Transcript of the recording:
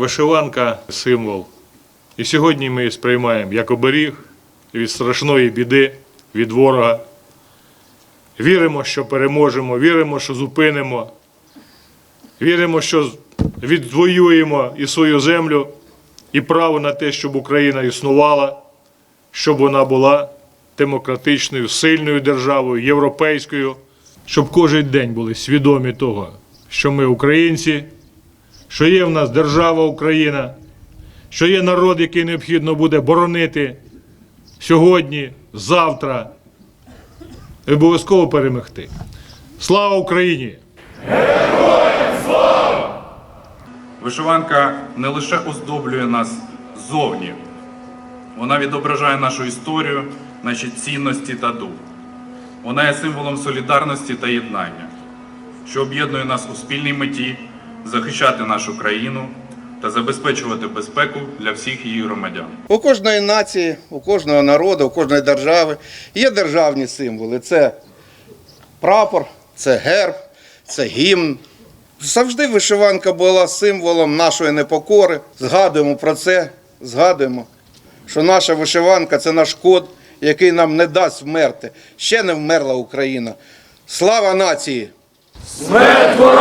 Вишиванка символ. І сьогодні ми її сприймаємо як оберіг від страшної біди, від ворога. Віримо, що переможемо, віримо, що зупинимо, віримо, що відвоюємо і свою землю, і право на те, щоб Україна існувала, щоб вона була демократичною, сильною державою, європейською, щоб кожен день були свідомі того, що ми українці, що є в нас держава Україна, що є народ, який необхідно буде боронити сьогодні, завтра, і обов'язково перемогти. Слава Україні! Вишиванка не лише оздоблює нас ззовні, вона відображає нашу історію, наші цінності та дух. Вона є символом солідарності та єднання, що об'єднує нас у спільній меті захищати нашу країну та забезпечувати безпеку для всіх її громадян. У кожної нації, у кожного народу, у кожної держави є державні символи. Це прапор, це герб, це гімн. Завжди вишиванка була символом нашої непокори. Згадуємо про це, згадуємо, що наша вишиванка це наш код, який нам не дасть вмерти. Ще не вмерла Україна. Слава нації! Смерть!